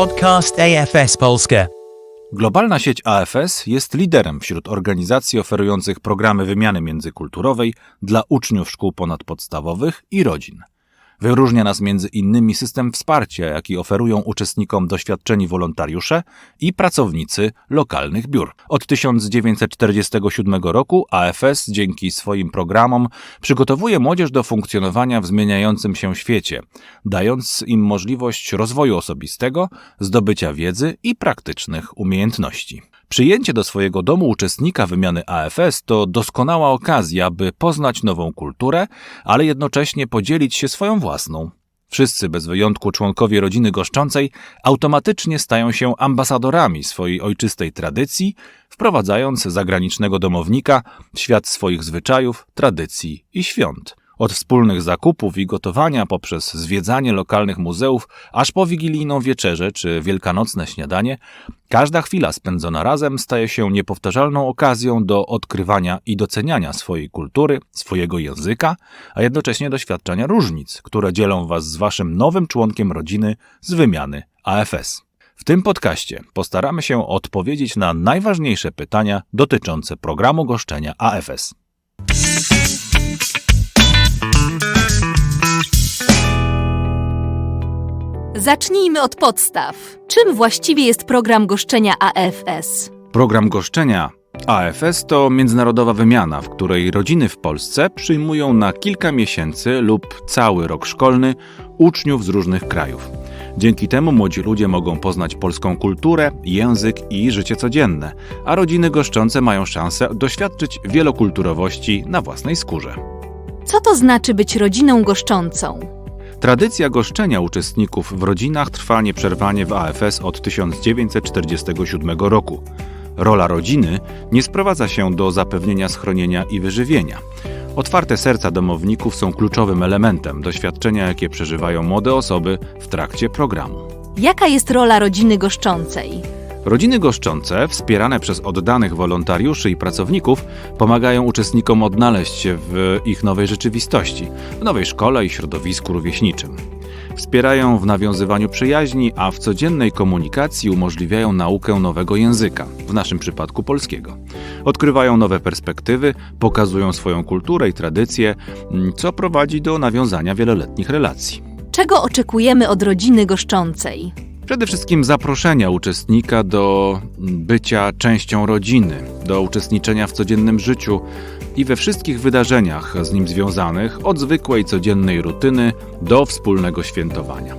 Podcast AFS Polska. Globalna sieć AFS jest liderem wśród organizacji oferujących programy wymiany międzykulturowej dla uczniów szkół ponadpodstawowych i rodzin. Wyróżnia nas między innymi system wsparcia, jaki oferują uczestnikom doświadczeni wolontariusze i pracownicy lokalnych biur. Od 1947 roku AFS dzięki swoim programom przygotowuje młodzież do funkcjonowania w zmieniającym się świecie, dając im możliwość rozwoju osobistego, zdobycia wiedzy i praktycznych umiejętności. Przyjęcie do swojego domu uczestnika wymiany AFS to doskonała okazja, by poznać nową kulturę, ale jednocześnie podzielić się swoją własną. Wszyscy bez wyjątku członkowie rodziny goszczącej automatycznie stają się ambasadorami swojej ojczystej tradycji, wprowadzając zagranicznego domownika w świat swoich zwyczajów, tradycji i świąt. Od wspólnych zakupów i gotowania poprzez zwiedzanie lokalnych muzeów, aż po wigilijną wieczerzę czy wielkanocne śniadanie, każda chwila spędzona razem staje się niepowtarzalną okazją do odkrywania i doceniania swojej kultury, swojego języka, a jednocześnie doświadczania różnic, które dzielą Was z Waszym nowym członkiem rodziny z wymiany AFS. W tym podcaście postaramy się odpowiedzieć na najważniejsze pytania dotyczące programu goszczenia AFS. Zacznijmy od podstaw. Czym właściwie jest program goszczenia AFS? Program goszczenia AFS to międzynarodowa wymiana, w której rodziny w Polsce przyjmują na kilka miesięcy lub cały rok szkolny uczniów z różnych krajów. Dzięki temu młodzi ludzie mogą poznać polską kulturę, język i życie codzienne, a rodziny goszczące mają szansę doświadczyć wielokulturowości na własnej skórze. Co to znaczy być rodziną goszczącą? Tradycja goszczenia uczestników w rodzinach trwa nieprzerwanie w AFS od 1947 roku. Rola rodziny nie sprowadza się do zapewnienia schronienia i wyżywienia. Otwarte serca domowników są kluczowym elementem doświadczenia, jakie przeżywają młode osoby w trakcie programu. Jaka jest rola rodziny goszczącej? Rodziny goszczące, wspierane przez oddanych wolontariuszy i pracowników, pomagają uczestnikom odnaleźć się w ich nowej rzeczywistości, w nowej szkole i środowisku rówieśniczym. Wspierają w nawiązywaniu przyjaźni, a w codziennej komunikacji umożliwiają naukę nowego języka, w naszym przypadku polskiego. Odkrywają nowe perspektywy, pokazują swoją kulturę i tradycje, co prowadzi do nawiązania wieloletnich relacji. Czego oczekujemy od rodziny goszczącej? Przede wszystkim zaproszenia uczestnika do bycia częścią rodziny, do uczestniczenia w codziennym życiu i we wszystkich wydarzeniach z nim związanych, od zwykłej codziennej rutyny do wspólnego świętowania.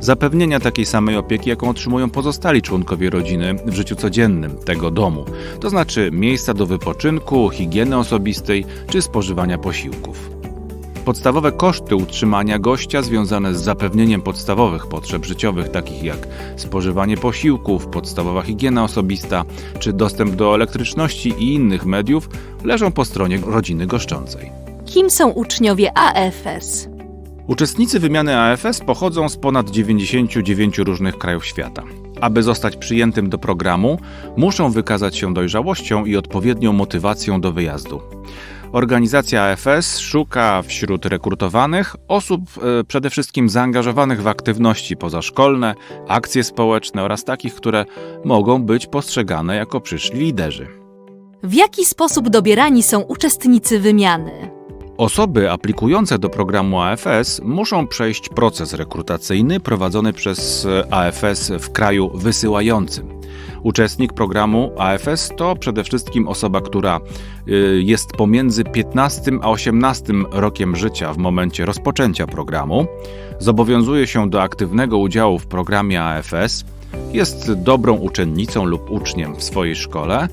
Zapewnienia takiej samej opieki, jaką otrzymują pozostali członkowie rodziny w życiu codziennym tego domu, to znaczy miejsca do wypoczynku, higieny osobistej czy spożywania posiłków. Podstawowe koszty utrzymania gościa związane z zapewnieniem podstawowych potrzeb życiowych, takich jak spożywanie posiłków, podstawowa higiena osobista czy dostęp do elektryczności i innych mediów, leżą po stronie rodziny goszczącej. Kim są uczniowie AFS? Uczestnicy wymiany AFS pochodzą z ponad 99 różnych krajów świata. Aby zostać przyjętym do programu, muszą wykazać się dojrzałością i odpowiednią motywacją do wyjazdu. Organizacja AFS szuka wśród rekrutowanych osób e, przede wszystkim zaangażowanych w aktywności pozaszkolne, akcje społeczne oraz takich, które mogą być postrzegane jako przyszli liderzy. W jaki sposób dobierani są uczestnicy wymiany? Osoby aplikujące do programu AFS muszą przejść proces rekrutacyjny prowadzony przez AFS w kraju wysyłającym. Uczestnik programu AFS to przede wszystkim osoba, która y, jest pomiędzy 15 a 18 rokiem życia w momencie rozpoczęcia programu, zobowiązuje się do aktywnego udziału w programie AFS, jest dobrą uczennicą lub uczniem w swojej szkole,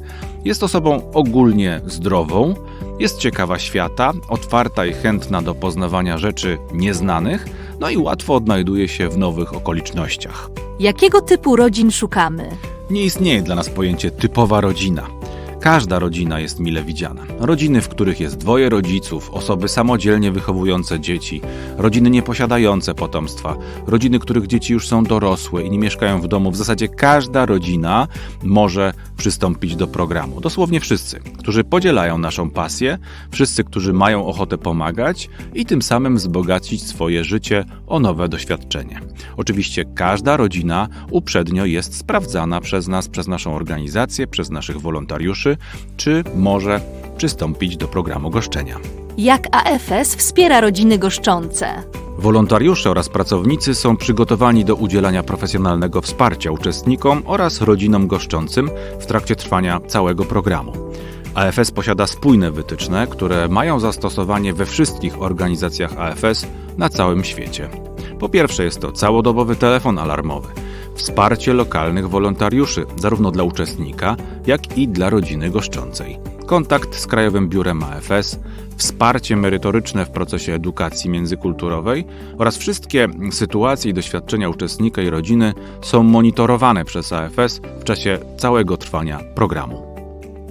jest osobą ogólnie zdrową, jest ciekawa świata, otwarta i chętna do poznawania rzeczy nieznanych, no i łatwo odnajduje się w nowych okolicznościach. Jakiego typu rodzin szukamy? Nie istnieje dla nas pojęcie typowa rodzina. Każda rodzina jest mile widziana. Rodziny, w których jest dwoje rodziców, osoby samodzielnie wychowujące dzieci, rodziny nieposiadające potomstwa, rodziny, których dzieci już są dorosłe i nie mieszkają w domu. W zasadzie każda rodzina może przystąpić do programu. Dosłownie wszyscy, którzy podzielają naszą pasję, wszyscy, którzy mają ochotę pomagać i tym samym wzbogacić swoje życie o nowe doświadczenie. Oczywiście każda rodzina uprzednio jest sprawdzana przez nas, przez naszą organizację, przez naszych wolontariuszy, czy może przystąpić do programu goszczenia. Jak AFS wspiera rodziny goszczące? Wolontariusze oraz pracownicy są przygotowani do udzielania profesjonalnego wsparcia uczestnikom oraz rodzinom goszczącym w trakcie trwania całego programu. AFS posiada spójne wytyczne, które mają zastosowanie we wszystkich organizacjach AFS na całym świecie. Po pierwsze jest to całodobowy telefon alarmowy, wsparcie lokalnych wolontariuszy, zarówno dla uczestnika, jak i dla rodziny goszczącej, kontakt z Krajowym Biurem AFS, wsparcie merytoryczne w procesie edukacji międzykulturowej oraz wszystkie sytuacje i doświadczenia uczestnika i rodziny są monitorowane przez AFS w czasie całego trwania programu.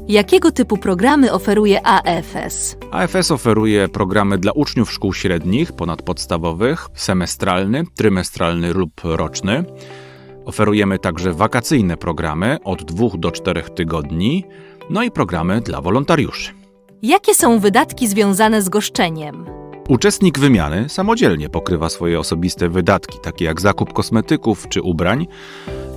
Jakiego typu programy oferuje AFS? AFS oferuje programy dla uczniów szkół średnich, ponadpodstawowych, semestralny, trymestralny lub roczny. Oferujemy także wakacyjne programy od 2 do 4 tygodni, no i programy dla wolontariuszy. Jakie są wydatki związane z goszczeniem? Uczestnik wymiany samodzielnie pokrywa swoje osobiste wydatki, takie jak zakup kosmetyków czy ubrań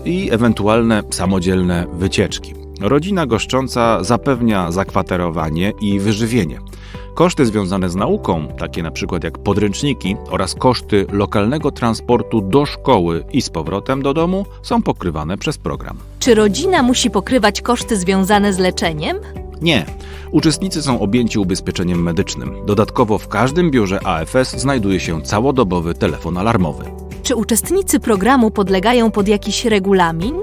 i ewentualne samodzielne wycieczki. Rodzina goszcząca zapewnia zakwaterowanie i wyżywienie. Koszty związane z nauką, takie na przykład jak podręczniki oraz koszty lokalnego transportu do szkoły i z powrotem do domu są pokrywane przez program. Czy rodzina musi pokrywać koszty związane z leczeniem? Nie. Uczestnicy są objęci ubezpieczeniem medycznym. Dodatkowo w każdym biurze AFS znajduje się całodobowy telefon alarmowy. Czy uczestnicy programu podlegają pod jakiś regulamin?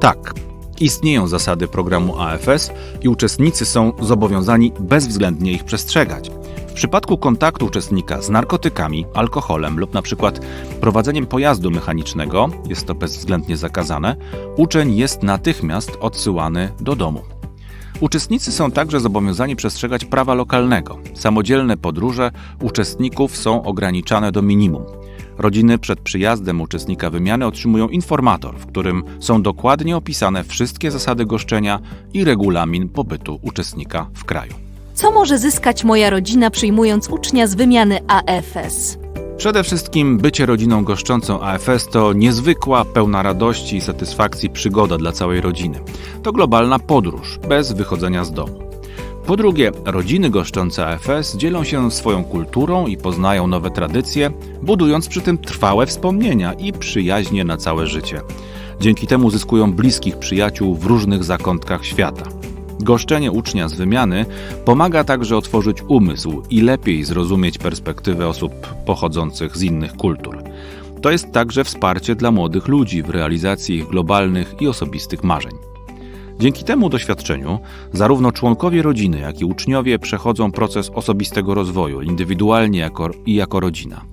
Tak. Istnieją zasady programu AFS i uczestnicy są zobowiązani bezwzględnie ich przestrzegać. W przypadku kontaktu uczestnika z narkotykami, alkoholem lub przykład prowadzeniem pojazdu mechanicznego, jest to bezwzględnie zakazane, uczeń jest natychmiast odsyłany do domu. Uczestnicy są także zobowiązani przestrzegać prawa lokalnego. Samodzielne podróże uczestników są ograniczane do minimum. Rodziny przed przyjazdem uczestnika wymiany otrzymują informator, w którym są dokładnie opisane wszystkie zasady goszczenia i regulamin pobytu uczestnika w kraju. Co może zyskać moja rodzina przyjmując ucznia z wymiany AFS? Przede wszystkim bycie rodziną goszczącą AFS to niezwykła, pełna radości i satysfakcji przygoda dla całej rodziny. To globalna podróż, bez wychodzenia z domu. Po drugie, rodziny goszczące AFS dzielą się swoją kulturą i poznają nowe tradycje, budując przy tym trwałe wspomnienia i przyjaźnie na całe życie. Dzięki temu zyskują bliskich przyjaciół w różnych zakątkach świata. Goszczenie ucznia z wymiany pomaga także otworzyć umysł i lepiej zrozumieć perspektywę osób pochodzących z innych kultur. To jest także wsparcie dla młodych ludzi w realizacji ich globalnych i osobistych marzeń. Dzięki temu doświadczeniu zarówno członkowie rodziny, jak i uczniowie przechodzą proces osobistego rozwoju, indywidualnie jako, i jako rodzina.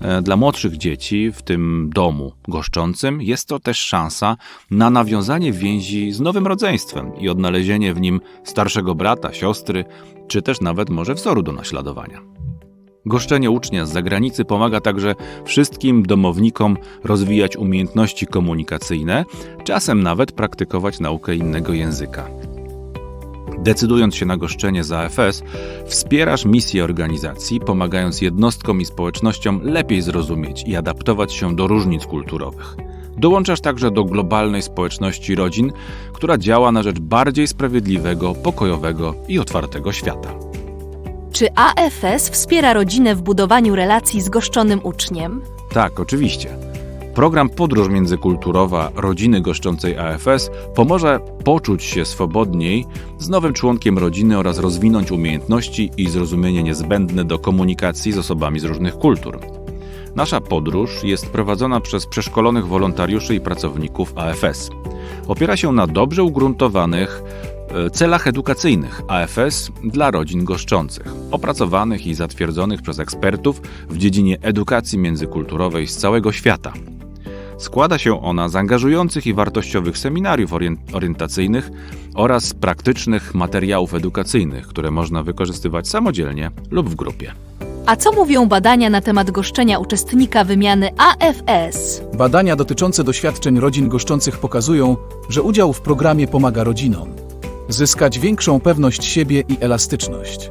E, Dla młodszych dzieci w tym domu goszczącym jest to też szansa na nawiązanie więzi z nowym rodzeństwem i odnalezienie w nim starszego brata, siostry, czy też nawet może wzoru do naśladowania. Goszczenie ucznia z zagranicy pomaga także wszystkim domownikom rozwijać umiejętności komunikacyjne, czasem nawet praktykować naukę innego języka. Decydując się na goszczenie za AFS, wspierasz misję organizacji, pomagając jednostkom i społecznościom lepiej zrozumieć i adaptować się do różnic kulturowych. Dołączasz także do globalnej społeczności rodzin, która działa na rzecz bardziej sprawiedliwego, pokojowego i otwartego świata. Czy AFS wspiera rodzinę w budowaniu relacji z goszczonym uczniem? Tak, oczywiście. Program Podróż Międzykulturowa rodziny goszczącej AFS pomoże poczuć się swobodniej z nowym członkiem rodziny oraz rozwinąć umiejętności i zrozumienie niezbędne do komunikacji z osobami z różnych kultur. Nasza podróż jest prowadzona przez przeszkolonych wolontariuszy i pracowników AFS. Opiera się na dobrze ugruntowanych celach edukacyjnych AFS dla rodzin goszczących, opracowanych i zatwierdzonych przez ekspertów w dziedzinie edukacji międzykulturowej z całego świata. Składa się ona z angażujących i wartościowych seminariów orien- orientacyjnych oraz praktycznych materiałów edukacyjnych, które można wykorzystywać samodzielnie lub w grupie. A co mówią badania na temat goszczenia uczestnika wymiany AFS? Badania dotyczące doświadczeń rodzin goszczących pokazują, że udział w programie pomaga rodzinom zyskać większą pewność siebie i elastyczność.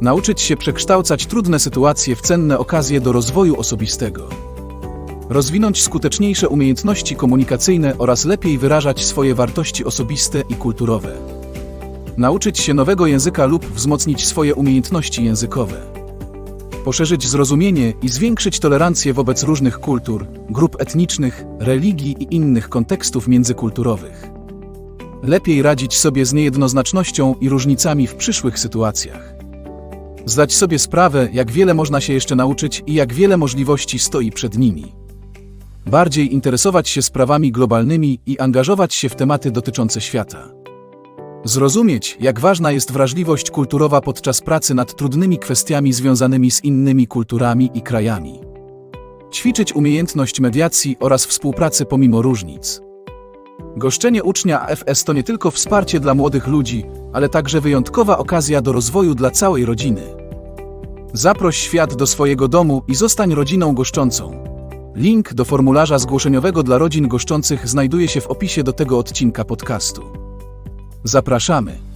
Nauczyć się przekształcać trudne sytuacje w cenne okazje do rozwoju osobistego. Rozwinąć skuteczniejsze umiejętności komunikacyjne oraz lepiej wyrażać swoje wartości osobiste i kulturowe. Nauczyć się nowego języka lub wzmocnić swoje umiejętności językowe poszerzyć zrozumienie i zwiększyć tolerancję wobec różnych kultur, grup etnicznych, religii i innych kontekstów międzykulturowych. Lepiej radzić sobie z niejednoznacznością i różnicami w przyszłych sytuacjach. Zdać sobie sprawę, jak wiele można się jeszcze nauczyć i jak wiele możliwości stoi przed nimi. Bardziej interesować się sprawami globalnymi i angażować się w tematy dotyczące świata. Zrozumieć, jak ważna jest wrażliwość kulturowa podczas pracy nad trudnymi kwestiami związanymi z innymi kulturami i krajami. Ćwiczyć umiejętność mediacji oraz współpracy pomimo różnic. Goszczenie ucznia AFS to nie tylko wsparcie dla młodych ludzi, ale także wyjątkowa okazja do rozwoju dla całej rodziny. Zaproś świat do swojego domu i zostań rodziną goszczącą. Link do formularza zgłoszeniowego dla rodzin goszczących znajduje się w opisie do tego odcinka podcastu. Zapraszamy.